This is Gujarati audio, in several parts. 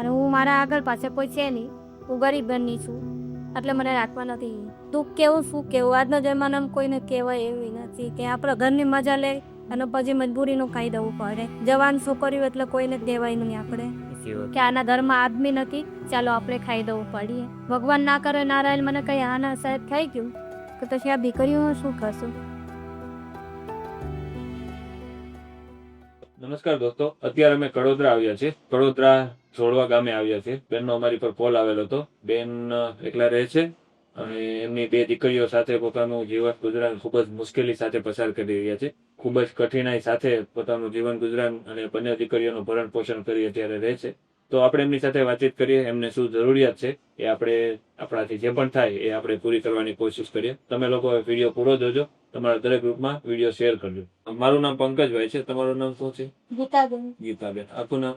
અને હું મારા આગળ પાસે કોઈ છે નહીં. હું ગરીબ બની છું. એટલે મને રાખવા નથી. દુઃખ કેવું શું કેવું? આજના જમાનામાં કોઈને કહેવાય એવી નથી કે આપણે ઘરની મજા લે અને પછી મજબૂરીનું ખાઈ દેવું પડે. જવાન છોકરીઓ એટલે કોઈને દેવાય નહીં આપણે. કે આના ઘરમાં આદમી નથી. ચાલો આપણે ખાઈ દેવું પડીએ. ભગવાન ના કરે નારાયણ મને કઈ આના સાહેબ ખાઈ ગયું? તો પછી આ દીકરીઓ શું કરશું? નમસ્કાર દોસ્તો. અત્યારે અમે કડોદરા આવ્યા છે કડોદરા જોડવા ગામે આવ્યા છે. બેનનો અમારી પર કોલ આવેલો હતો. બેન એકલા રહે છે અને એમની બે દીકરીઓ સાથે પોતાનું જીવન ગુજરાન ખૂબ જ મુશ્કેલી સાથે પસાર કરી રહ્યા છે. ખૂબ જ કઠિનાઈ સાથે પોતાનું જીવન ગુજરાન અને બંને દીકરીઓનું ભરણ પોષણ કરી અત્યારે રહે છે. તો આપણે એમની સાથે વાતચીત કરીએ. એમને શું જરૂરિયાત છે એ આપણે આપણાથી જે પણ થાય એ આપણે પૂરી કરવાની કોશિશ કરીએ. તમે લોકો વીડિયો પૂરો જોજો. તમારા દરેક ગ્રુપમાં વીડિયો શેર કરજો. મારું નામ પંકજભાઈ છે. તમારું નામ શું છે? ગીતાબેન. ગીતાબેન. આખું નામ?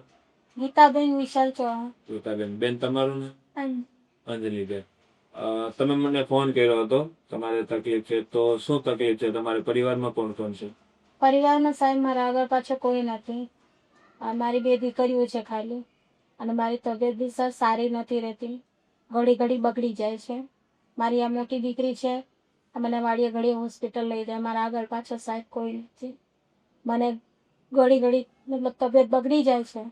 ગીતાબેન વિશાલ ચૌહાણ ગીતાબેન બેન તમારું નામ? અંજલિબેન તમે મને ફોન કર્યો હતો. તમારે તકલીફ છે તો શું તકલીફ છે? તમારે પરિવારમાં કોણ કોણ છે? પરિવારમાં સાહેબ મારા આગળ પાછળ કોઈ નથી. મારી બે દીકરીઓ છે ખાલી. અને મારી તબિયત બી સર સારી નથી રહેતી. ઘડી ઘડી બગડી જાય છે. મારી આ મોટી દીકરી છે. મને વાડીએ ઘડી હોસ્પિટલ લઈ જાય. મારા આગળ પાછળ સાહેબ કોઈ નથી. મને ઘડી ઘડી મતલબ તબિયત બગડી જાય છે.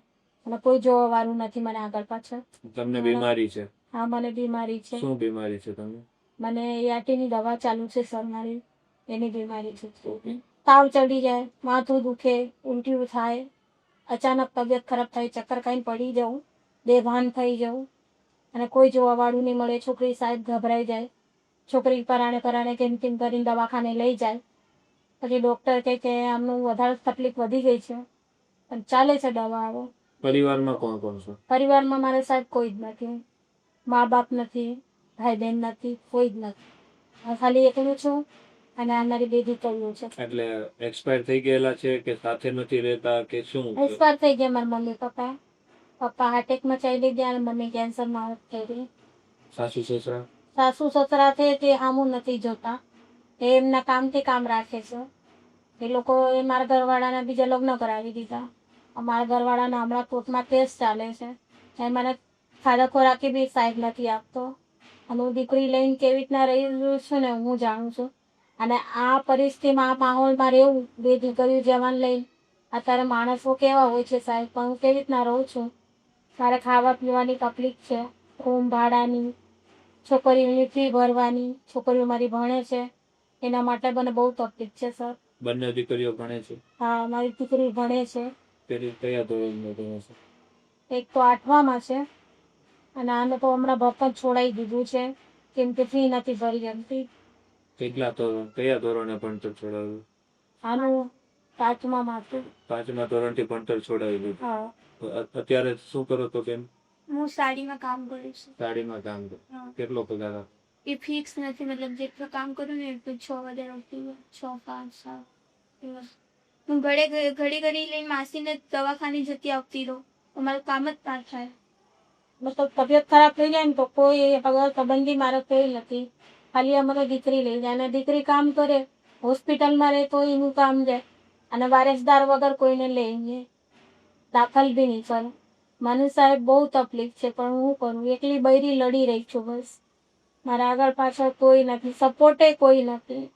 અને કોઈ જોવા વાળું નથી મને આગળ પાછળ. તમને બીમારી છે? હા મને બીમારી છે. શું બીમારી છે તમને? મને યાટીની દવા ચાલુ છે સર મારી એની બીમારી છે. તાવ ચડી જાય માથું દુખે ઉલટીઓ થાય અચાનક તબિયત ખરાબ થાય ચક્કર ખાઈને પડી જાઉં બેભાન થઈ જાઉં અને કોઈ જોવા વાળું નહીં મળે છોકરી સાહેબ ગભરાઈ જાય. છોકરી પરાણે પરાણે કેમ કેમ કરીને દવાખાને લઈ જાય. પછી ડૉક્ટર કહે કે આમનું વધારે તકલીફ વધી ગઈ છે. પણ ચાલે છે દવા આવો. પરિવારમાં કોણ કોણ છે? પરિવારમાં મારા સાહેબ કોઈ જ નથી. મા બાપ નથી ભાઈ બહેન નથી કોઈ જ નથી. હું ખાલી એકલું છું અને આ મારી બે દીકરીઓ છે. એટલે એક્સપાયર થઈ ગયેલા છે કે સાથે નથી રહેતા કે શું? એક્સપાયર થઈ ગયા મારા મમ્મી પપ્પા. પપ્પા હાર્ટેકમાં ચાલી ગયા અને મમ્મી કેન્સરમાં થઈ ગઈ. સાસુ સસરા? સાસુ સસરા છે તે આમું નથી જોતા. એ એમના કામથી કામ રાખે છે. એ લોકો એ મારા ઘરવાળાના બીજા લગ્ન કરાવી દીધા. અમારા ઘરવાળાના હમણાં કોર્ટમાં કેસ ચાલે છે. એ મને ખાધા ખોરાકી બી સાહેબ નથી આપતો. અને હું દીકરી લઈને કેવી રીતના રહી રહ્યું છું ને હું જાણું છું. અને આ પરિસ્થિતિમાં આ માહોલમાં રહેવું બે દીકરીઓ જવાન લઈને અત્યારે માણસો કેવા હોય છે સાહેબ? પણ હું કેવી રીતના રહું છું? મારે ખાવા પીવાની તકલીફ છે. રૂમ ભાડાની છોકરીઓની ફી ભરવાની છોકરીઓ મારી ભણે છે. એના માટે મને બહુ તકલીફ છે સર. બંને દીકરીઓ ભણે છે? હા મારી દીકરી ભણે છે. પેલી કયા ધોરણમાં ભણે છે? એક તો આઠવામાં છે. અને આને તો હમણાં ભપત છોડાઈ દીધું છે. કેમ કે ફી નથી ભરી એમથી કેટલા ધોરણ કયા ધોરણે ભણતર છોડાવ્યું? આનું પાંચમાં માથું પાંચમા ધોરણથી ભણતર છોડાવી દીધું હા અત્યારે શું કરો તો કેમ? હું સાડીમાં કામ કરું છું. સાડીમાં કામ કરું. કેટલો પગાર આપે? એ ફિક્સ નથી મતલબ જેટલું કામ કરું ને એટલું છ હોય. છ પાંચ સાત દિવસ હું ઘડે ઘડી ઘડી લઈ માસીને દવાખાને જતી આવતી રહું. અમારું કામ જ ના થાય. મતલબ તબિયત ખરાબ થઈ જાય ને તો કોઈ સંબંધી મારે કોઈ નથી. ખાલી અમારે દીકરી લઈ જાય અને દીકરી કામ કરે હોસ્પિટલમાં રહે તો એનું કામ જાય. અને વારસદાર વગર કોઈને લઈ જાય. દાખલ બી નહીં કરે. મને સાહેબ બહુ તકલીફ છે પણ હું કરું? એકલી બૈરી લડી રહી છું બસ. મારા આગળ પાછળ કોઈ નથી સપોર્ટે કોઈ નથી.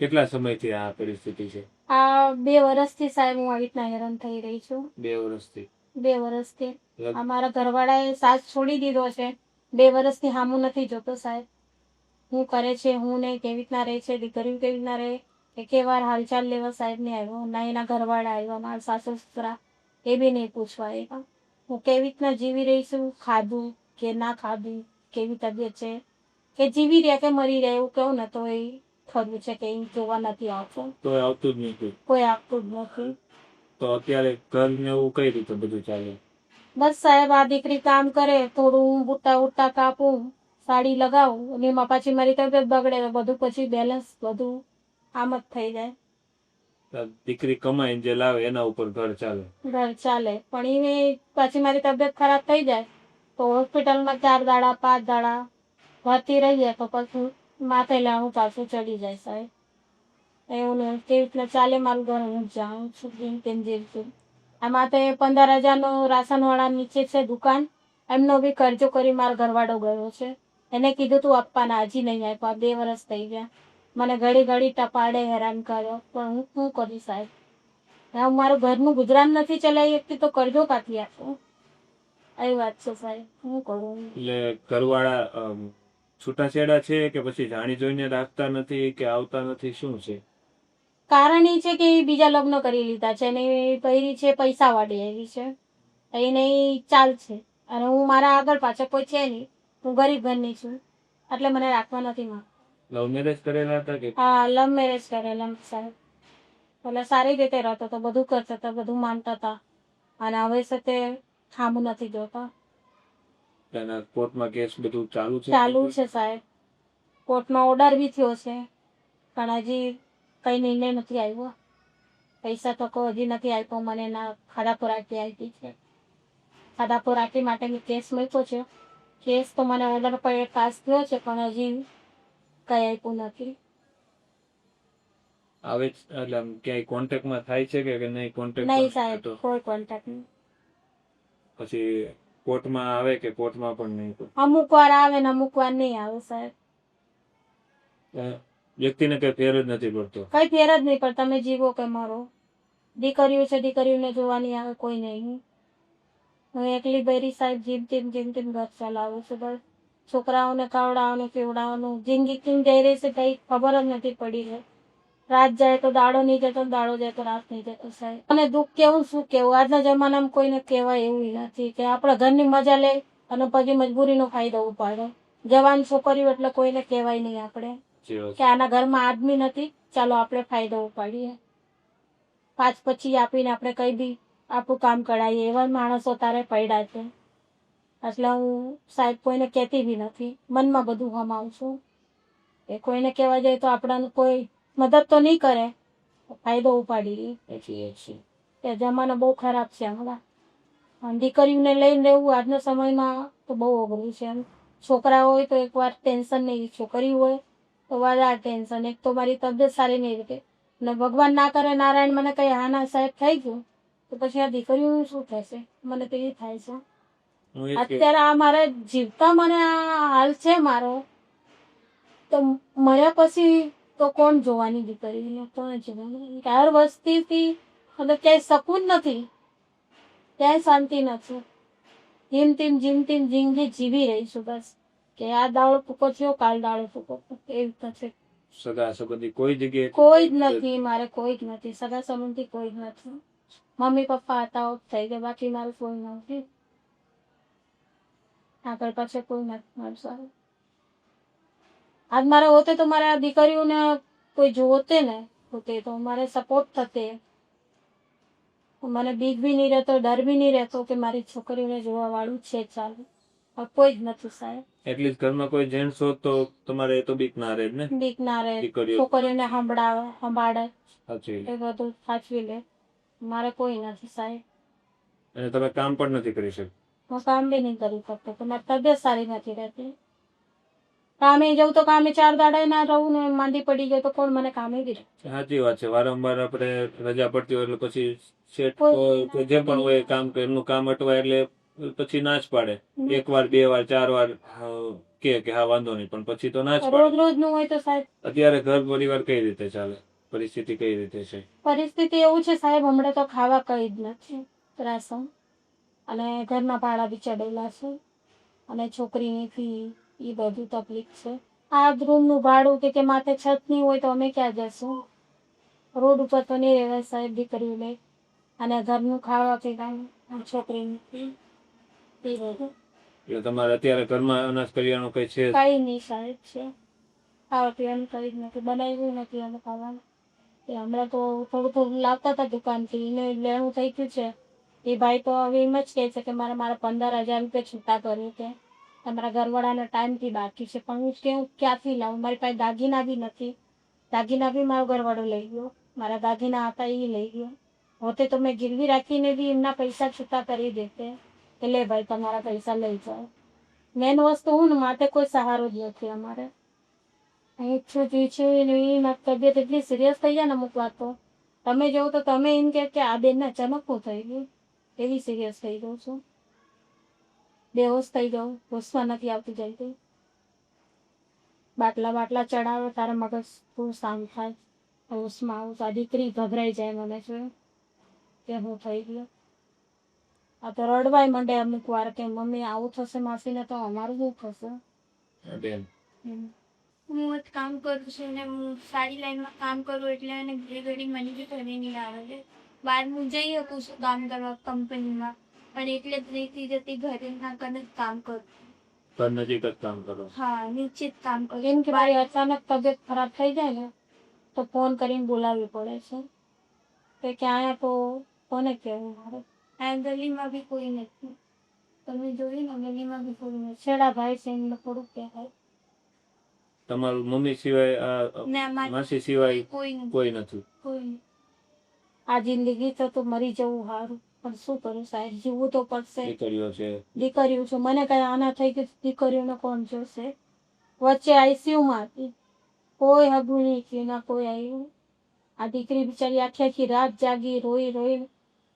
કેટલા સમયથી આ પરિસ્થિતિ છે? આ બે વર્ષથી સાહેબ હું આવી રીતના હેરાન થઈ રહી છું. બે વર્ષથી બે વર્ષથી અમારા ઘરવાળાએ સાથ છોડી દીધો છે. બે વર્ષથી હામું નથી જોતો સાહેબ. હું કરે છે હું ને કેવી રીતના રહે છે દીકરીઓ કેવી રીતના રહે એકે વાર હાલચાલ લેવા સાહેબ નહીં આવ્યો. ના એના ઘરવાળા આવ્યા મારા સાસુ સસરા એ બી નહીં પૂછવા આવ્યા. હું કેવી રીતના જીવી રહી છું? ખાધું કે ના ખાધું? કેવી તબિયત છે? કે જીવી રહ્યા કે મરી રહ્યા એવું કહું ને તો એ ખરું છે કે એ જોવા નથી આવતું તો આવતું જ નથી કોઈ આવતું જ નથી. તો અત્યારે ઘર ને એવું કઈ રીતે બધું ચાલે? બસ સાહેબ આ દીકરી કામ કરે થોડું બુટ્ટા ઉઠતા કાપું સાડી લગાવું અને એમાં પાછી મારી તબિયત બગડે તો બધું પછી બેલેન્સ બધું આમ જ થઈ જાય. દીકરી કમાઈને જે લાવે એના ઉપર ઘર ચાલે. ઘર ચાલે પણ એ પાછી મારી તબિયત ખરાબ થઈ જાય તો હોસ્પિટલમાં ચાર દાડા પાંચ દાડા ભરતી રહી જાય તો પછી માથે લાવું પાછું ચડી જાય સાહેબ. એવું કેવી રીતના ચાલે મારું ઘર, હું જાઉં છું તેમ જીવતું આ માથે પંદર હજારનો રાશનવાળા નીચે છે દુકાન. એમનો બી કરજો કરી મારો ઘરવાળો ગયો છે. એને કીધું તું આપવાના હજી નહીં આપ્યા, બે વર્ષ થઈ ગયા. મને ઘડી ઘડી ટપાડે, હેરાન કર્યો. પણ હું શું કરી સાહેબ? હું મારું ઘરનું ગુજરાન નથી ચલાવી શકતી તો કરજો કાથી આપું એ વાત છે સાહેબ. હું કરું? એટલે ઘરવાળા છૂટાછેડા છે કે પછી જાણી જોઈને રાખતા નથી કે આવતા નથી શું છે? કારણ એ છે કે બીજા લગ્ન કરી લીધા છે અને પહેરી છે પૈસા વાળી એવી છે. એને ચાલ છે અને હું મારા આગળ પાછળ કોઈ છે નહીં. હું ગરીબ ઘરની છું. એટલે મને રાખવા નથી માં લવ મેરેજ કરેલા હતા કે? હા લવ મેરેજ કરેલા સાહેબ. એટલે સારી રીતે રહેતો હતો બધું કરતો હતો બધું માનતા હતા. અને હવે સાથે ખામું નથી જોતા. એના કોર્ટમાં કેસ બધું ચાલુ છે? ચાલુ છે સાહેબ. કોર્ટનો ઓર્ડર બી થયો છે. પણ હજી કઈ નિર્ણય નથી આવ્યો. પૈસા તો કોઈ હજી નથી આપ્યો. મને ના ખાડાપુર આટી આપી છે. ખાડાપુર આટી માટે મેં કેસ મૂક્યો છે. કેસ તો મને ઓર્ડર પર પાસ થયો છે પણ હજી કઈ આપ્યું નથી. આવે એટલે ક્યાંય કોન્ટેક્ટમાં થાય છે કે નહીં કોન્ટેક્ટ નહીં સાહેબ કોઈ કોન્ટેક્ટ પછી કોર્ટમાં આવે કે કોર્ટમાં પણ નહીં અમુક વાર આવે ને અમુક વાર નહીં આવે સાહેબ. વ્યક્તિને કઈ ફેર જ નથી પડતો? કઈ ફેર જ નહીં પણ તમે જીવો કે મારો. દીકરીઓ છે દીકરીઓને જોવાની આવે કોઈ નહીં. હું એકલી બેરી સાહેબ જીમ તેમ જેમ તેમ ઘર ચલાવું છું બસ. છોકરાઓને ખવડાવવાનું પીવડાવવાનું જિંદગી કેમ જઈ રહી છે કઈ ખબર જ નથી પડી રહી. રાત જાય તો દાડો નહીં જતો દાડો જાય તો રાત નહીં જતો સાહેબ. અને દુઃખ કેવું શું કેવું? આજના જમાનામાં કોઈને કહેવાય એવું નથી કે આપણા ઘરની મજા લે અને પછી મજબૂરીનો ફાયદો ઉપાડો. જવાન છોકરીઓ એટલે કોઈને કહેવાય નહીં આપણે. કે આના ઘરમાં આદમી નથી ચાલો આપણે ફાયદો ઉપાડીએ. પાંચ પછી આપીને આપણે કઈ બી આપણું કામ કરાવીએ એવા માણસો તારે પડ્યા છે. એટલે હું સાહેબ કોઈને કહેતી બી નથી. મનમાં બધું હમાવું છું. એ કોઈને કહેવા જાય તો આપણાનું કોઈ મદદ તો નહીં કરે. ફાયદો ઉપાડી. સાચી વાત છે એ જમાનો બહુ ખરાબ છે હમણાં દીકરીઓને લઈને રહેવું આજના સમયમાં તો બહુ અઘરું છે એમ. છોકરા હોય તો એકવાર ટેન્શન નહીં છોકરી હોય તો વધારે ટેન્શન. એક તો મારી તબિયત સારી નહીં રીતે અને ભગવાન ના કરે નારાયણ મને કઈ હા ના સાહેબ થઈ ગયું. તો પછી આ દીકરીઓનું શું થશે? મને તો એ થાય છે. અત્યારે આ મારે જીવતા મને આ હાલ છે મારો. તો મર્યા પછી તો કોણ જોવાની દીકરીને કોણ જોવાની હર વસ્તીથી? મતલબ ક્યાંય શકૂન નથી. ક્યાંય શાંતિ નથી. જેમ તેમ જીમ તેમ જિંદગી જીવી રહી છું બસ. કે આ દાડો ફૂકો થયો કાલ દાડો ફૂકો. એવું નથી સગા સંબંધી કોઈ જગ્યાએ કોઈ જ નથી મારે કોઈ જ નથી. સગા સંબંધી કોઈ જ નથી. મમ્મી પપ્પા હતા ઓફ થઈ ગયા. બાકી મારું કોઈ નથી. આગળ પાછળ કોઈ નથી. મારું સારું. આજ મારે હોતે તો મારા દીકરીઓને કોઈ જોતે ને હોતે તો મારે સપોર્ટ થતે. મને બીક બી નહીં રહેતો ડર બી નહીં રહેતો કે મારી છોકરીઓને જોવા વાળું છે ચાલુ. કોઈ જ નથી સાહેબ. એટલીસ્ટ ઘરમાં કોઈ જેન્ટ્સ હોત તો તમારે તો બીક ના રહે ને? બીક ના રહે. છોકરીઓને સંભળાવે સંભાળે. સાચી એ બધું સાચવી લે. મારે કોઈ નથી સાહેબ. અને તમે કામ પણ નથી કરી શકતા? હું કામ બી નહીં કરી શકતો મારી તબિયત સારી નથી રહેતી. કામે જવું તો કામે ચાર દાડા ના રહું ને માંદી પડી જાય તો કોણ મને કામે દે? સાચી વાત છે. વારંવાર આપણે રજા પડતી હોય એટલે પછી શેઠ જે પણ હોય કામ કે એમનું કામ અટવાય એટલે પછી ના જ પાડે. એક વાર બે વાર ચાર વાર કે કે હા વાંધો નહીં પણ પછી તો ના જ રોજ રોજનું હોય તો સાહેબ. અત્યારે ઘર પરિવાર કઈ રીતે ચાલે? પરિસ્થિતિ કઈ રીતે છે? પરિસ્થિતિ એવું છે સાહેબ હમણાં તો ખાવા કઈ જ નથી. રાશન અને ઘરના ભાડા બી ચડેલા છે. અને છોકરીની ફી. એ બધું તકલીફ છે. આ રૂમનું ભાડું કે કે માથે છત નહીં હોય તો અમે ક્યાં જશું? રોડ ઉપર તો નહીં રહેવાય સાહેબ લે. અને ઘરનું ખાવા પીવાનું છોકરીની. એ બધું. એટલે તમારે અત્યારે ઘરમાં અનાજ કરિયાણું કઈ છે? કઈ નહીં સાહેબ છે. ખાવા પીવાનું કઈ જ નથી. બનાવ્યું નથી અમે ખાવાનું. એ હમણાં તો થોડું થોડું લાવતા હતા દુકાનથી. એને લેણું થઈ ગયું છે. એ ભાઈ તો હવે એમ જ કહે છે કે મારે મારા પંદર હજાર રૂપિયા છૂટા કર્યું છે તમારા ઘરવાળાના ટાઈમથી બાકી છે. પણ હું કેવું, ક્યાંથી લાવું? મારી પાસે દાગીના બી નથી. દાગીના બી મારો ઘરવાળો લઈ ગયો. મારા દાગીના હતા એ લઈ ગયો. હોતે તો મેં ગીરવી રાખીને બી એમના પૈસા છૂટા કરી દેતે. કે લે ભાઈ, તમારા પૈસા લઈ જાઓ. મેન વસ્તુ હું માટે કોઈ સહારો જ નથી અમારે. અહીં છું છું એ મારી તબિયત એટલી સિરિયસ થઈ જાય ને અમુક વાતો તમે જોવો તો તમે એમ કે આ બેનના ચમકવું થઈ ગયું. એવી સિરિયસ થઈ ગયું છું. બેહોશ થઈ ગયો હોશમાં નથી આવતી જલ્દી. બાટલા બાટલા ચડાવે તારે મગજ થોડું શાંત થાય. હોશમાં આવું તો આ દીકરી ગભરાઈ જાય મને છે. કે હું થઈ ગયો. આ તો રડવાય મંડે અમુક વાર કે મમ્મી આવું થશે માસીને તો અમારું શું થશે બેન. હું જ કામ કરું છું ને હું સારી લાઈનમાં કામ કરું એટલે એને ઘડી ઘડી મને બી ઘરે નહીં આવે છે. બહાર હું જઈ શકું છું કામ કરવા કંપનીમાં. પણ એટલે જ રહેતી જતી ઘરે ના કને કામ કરું. ઘર નજીક જ કામ કરો. હા નીચે જ કામ કરું. કેમ કે મારી અચાનક તબિયત ખરાબ થઈ જાય ને તો ફોન કરીને બોલાવવી પડે છે. કે ક્યાં તો કોને કહેવું મારે? આ ગલીમાં બી કોઈ નથી. તમે જોયું ને ગલીમાં બી કોઈ નથી. છેડા ભાઈ છે એમને થોડુંક કહેવાય. તમારું મમ્મી સિવાય માસી સિવાય કોઈ નથી. કોઈ નથી. કોઈ નથી. આ જિંદગી તો તો મરી જવું સારું પણ શું કરું સાહેબ જીવવું તો પડશે દીકરીઓ છે. દીકરીઓ છે. મને કઈ આના થઈ ગયું દીકરીઓને કોણ જોશે? વચ્ચે આઈસીયુમાં હતી કોઈ હગું નહીં થયું ના કોઈ આવ્યું આ દીકરી બિચારી આખી આખી રાત જાગી રોઈ રોઈ.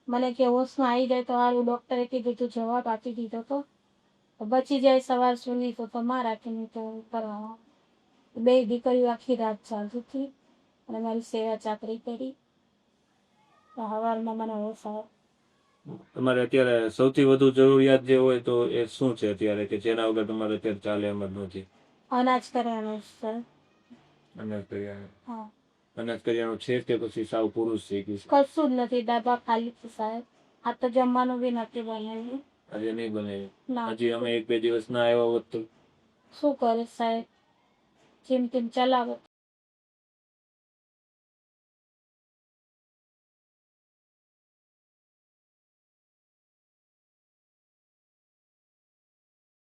મને કે હોશમાં આવી જાય તો સારું ડોક્ટરે કીધું તું જવાબ આપી દીધો તો. બચી જાય સવાર સુધી તો તમારા કે નહીં તો કરવા. બે દીકરીઓ આખી રાત ચાલતી હતી. અને મારી સેવા ચાકરી કરી. સવારમાં મને હોશ આવ્યો તમારે અત્યારે સૌથી વધુ જરૂરિયાત જે હોય તો એ શું છે અત્યારે? કે જેના વગર તમારે અત્યારે ચાલે એમ જ નથી? અનાજ કરવાનું છે. અનાજ કરિયાણું હા. અનાજ કરિયાણું છે કે પછી સાવ પુરુષ છે કે કશું જ નથી. ડબ્બા ખાલી છે સાહેબ. આ તો જમવાનું બી નથી બનાવ્યું. આજે નહીં બને હજી અમે એક બે દિવસ ના આવ્યા હોત તો? શું કરે સાહેબ? જેમ તેમ ચલાવે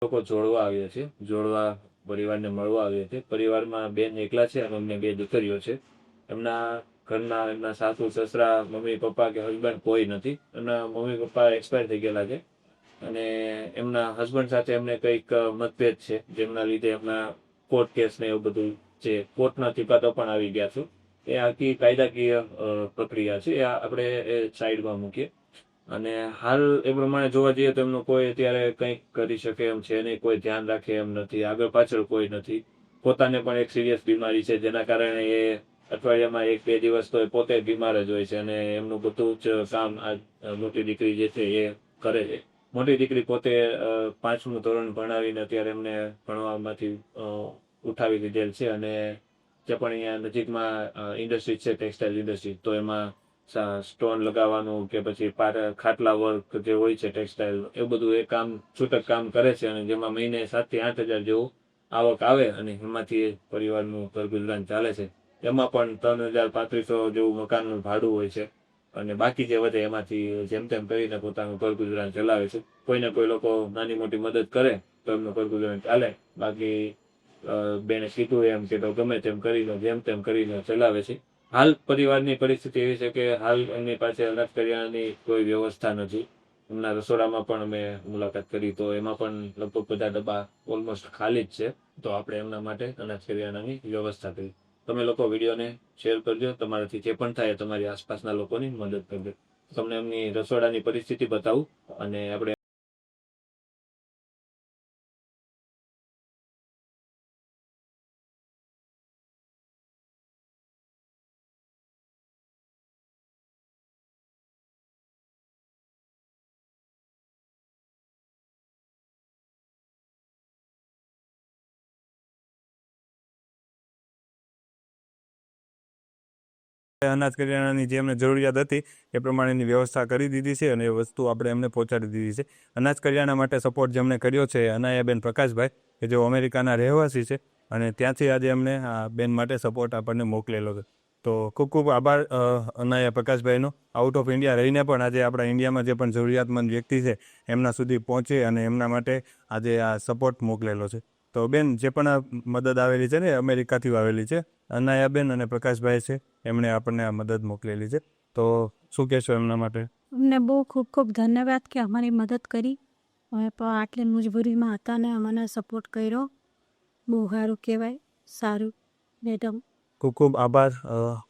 લોકો જોડવા આવ્યા છે, જોડવા પરિવારને મળવા આવ્યા છે. પરિવારમાં બેન એકલા છે અને અમને બે દીકરીઓ છે. એમના ઘરના, એમના સાસુ, સસરા, મમ્મી, પપ્પા કે હસબન્ડ કોઈ નથી. એમના મમ્મી, પપ્પા એક્સપાયર થઈ ગયેલા છે. અને એમના હસબન્ડ સાથે એમને કંઈક મતભેદ છે, જેમના લીધે એમના કોર્ટ કેસ ને એવું બધું છે કોર્ટના ચુકાદો પણ આવી ગયા છે. એ આખી કાયદાકીય પ્રક્રિયા છે. એ આપણે એ સાઈડમાં મૂકીએ. અને હાલ એ પ્રમાણે જોવા જઈએ તો એમનું કોઈ અત્યારે કંઈક કરી શકે એમ છે નહીં, કોઈ ધ્યાન રાખે એમ નથી, આગળ પાછળ કોઈ નથી. પોતાને પણ એક સિરિયસ બીમારી છે, જેના કારણે એ અઠવાડિયામાં એક બે દિવસ તો એ પોતે બીમાર જ હોય છે અને એમનું બધું જ કામ આ મોટી દીકરી જે છે એ કરે છે. મોટી દીકરી પોતે પાંચમું ધોરણ ભણાવીને અત્યારે એમને ભણવામાંથી ઉઠાવી દીધેલ છે અને જે પણ અહીંયા નજીકમાં ઇન્ડસ્ટ્રી છે ટેક્સટાઇલ ઇન્ડસ્ટ્રી તો એમાં સ્ટોન લગાવવાનું કે પછી ખાટલા વર્ક જે હોય છે ટેક્સટાઇલ એ બધું એ કામ, છૂટક કામ કરે છે અને જેમાં મહિને સાતથી આઠ હજાર જેવું આવક આવે અને એમાંથી એ પરિવારનું ઘર ગુજરાન ચાલે છે. એમાં પણ ત્રણ હજાર પાંત્રીસો જેવું મકાનનું ભાડું હોય છે અને બાકી જે વધે એમાંથી જેમ તેમ કરીને પોતાનું ઘર ગુજરાન ચલાવે છે. કોઈને કોઈ લોકો નાની મોટી મદદ કરે તો એમનું ઘર ગુજરાન ચાલે. બાકી બેને કીધું એમ કે તો ગમે તેમ કરીને, જેમ તેમ કરીને ચલાવે છે. હાલ પરિવારની પરિસ્થિતિ એવી છે કે હાલ એમની પાસે અનાજ કરિયાણાની કોઈ વ્યવસ્થા નથી. એમના રસોડામાં પણ અમે મુલાકાત કરી, તો એમાં પણ લગભગ બધા ડબ્બા ઓલમોસ્ટ ખાલી જ છે. તો આપણે એમના માટે અનાજ કરિયાણાની વ્યવસ્થા કરી. તમે લોકો વિડીયોને શેર કરજો, તમારાથી જે પણ થાય તમારી આસપાસના લોકોની મદદ કરજો. તમને એમની રસોડાની પરિસ્થિતિ બતાવું અને આપણે અનાજ કરિયાણાની જે એમને જરૂરિયાત હતી, એ પ્રમાણેની વ્યવસ્થા કરી દીધી છે અને એ વસ્તુ આપણે એમને પહોંચાડી દીધી છે. અનાજ કરિયાણા માટે સપોર્ટ જેમણે કર્યો છે, અનાયાબેન પ્રકાશભાઈ કે જેઓ અમેરિકાના રહેવાસી છે અને ત્યાંથી આજે એમને આ બેન માટે સપોર્ટ આપણને મોકલેલો છે. તો ખૂબ ખૂબ આભાર અનાયા પ્રકાશભાઈનો. આઉટ ઓફ ઇન્ડિયા રહીને પણ આજે આપણા ઇન્ડિયામાં જે પણ જરૂરિયાતમંદ વ્યક્તિ છે, એમના સુધી પહોંચે અને એમના માટે આજે આ સપોર્ટ મોકલેલો છે. તો બેન જે પણ આ મદદ આવેલી છે ને અમેરિકાથી આવેલી છે અનાયાબેન અને પ્રકાશભાઈ છે એમણે આપણને આ મદદ મોકલેલી છે. તો શું કહેશો એમના માટે? અમને બહુ ખૂબ ખૂબ ધન્યવાદ કે અમારી મદદ કરી. અમે પણ આટલી મુજબૂરીમાં હતા ને અમને સપોર્ટ કર્યો. બહુ સારું કહેવાય સારું. મેડમ. ખૂબ ખૂબ આભાર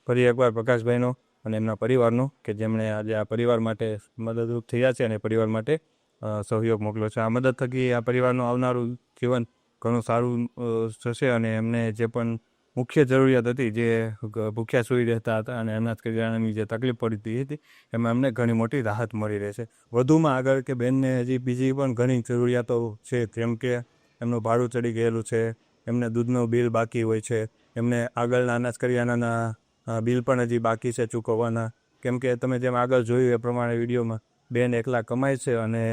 ફરી એકવાર પ્રકાશભાઈનો અને એમના પરિવારનો કે જેમણે આજે આ પરિવાર માટે મદદરૂપ થયા છે અને પરિવાર માટે સહયોગ મોકલ્યો છે. આ મદદ થકી આ પરિવારનું આવનારું જીવન ઘણું સારું થશે અને એમને જે પણ મુખ્ય જરૂરિયાત હતી, જે ભૂખ્યા સૂઈ રહેતા હતા અને અનાજ કરિયાણાની જે તકલીફ પડતી હતી એમાં એમને ઘણી મોટી રાહત મળી રહેશે. વધુમાં આગળ કે બેનને હજી બીજી પણ ઘણી જરૂરિયાતો છે, જેમ કે એમનું ભાડું ચડી ગયેલું છે, એમને દૂધનું બિલ બાકી હોય છે, એમને આગળના અનાજ કરિયાણાના બિલ પણ હજી બાકી છે ચૂકવવાના. કેમ કે તમે જેમ આગળ જોયું એ પ્રમાણે વિડીયોમાં બેન એકલા કમાય છે અને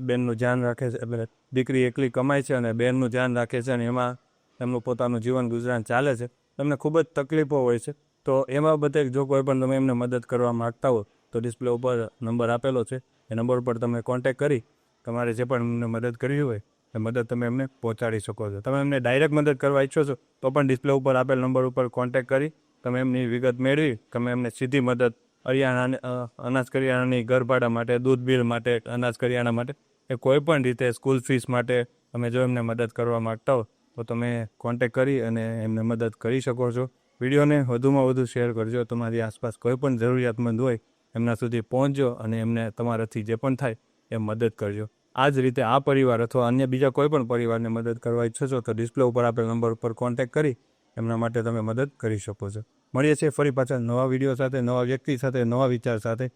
બેનનું ધ્યાન રાખે છે. એટલે દીકરી એકલી કમાય છે અને બેનનું ધ્યાન રાખે છે અને એમાં એમનું પોતાનું જીવન ગુજરાન ચાલે છે. તમને ખૂબ જ તકલીફો હોય છે. તો એમાં બધે જો કોઈ પણ તમે એમને મદદ કરવા માગતા હો, તો ડિસ્પ્લે ઉપર નંબર આપેલો છે. એ નંબર ઉપર તમે કોન્ટેક કરી, તમારે જે પણ એમને મદદ કરવી હોય, એ મદદ તમે એમને પહોંચાડી શકો છો. તમે એમને ડાયરેક્ટ મદદ કરવા ઈચ્છો છો, તો પણ ડિસ્પ્લે ઉપર આપેલ નંબર ઉપર કોન્ટેક કરી, તમે એમની વિગત મેળવી, તમે એમને સીધી મદદ હરિયાણા અનાજ કરિયાણાની ઘરભાડા માટે, દૂધ બિલ માટે, અનાજ કરિયાણા માટે એ કોઈ પણ રીતે સ્કૂલ ફીસ માટે તમે જો એમને મદદ કરવા માગતા હો, તો તમે કોન્ટેક કરી અને એમને મદદ કરી શકો છો. વિડીયોને વધુમાં વધુ શેર કરજો. તમારી આસપાસ કોઈ પણ જરૂરિયાતમંદ હોય, એમના સુધી પહોંચજો અને એમને તમારાથી જે પણ થાય, એ મદદ કરજો. આ જ રીતે આ પરિવાર અથવા અન્ય બીજા કોઈ પણ પરિવારને મદદ કરવા ઈચ્છો છો, તો ડિસ્પ્લે ઉપર આપેલ નંબર ઉપર કોન્ટેક કરી, એમના માટે તમે મદદ કરી શકો છો. મળીએ છીએ ફરી પાછા નવા વીડિયો સાથે નવા વ્યક્તિ સાથે નવા વિચાર સાથે.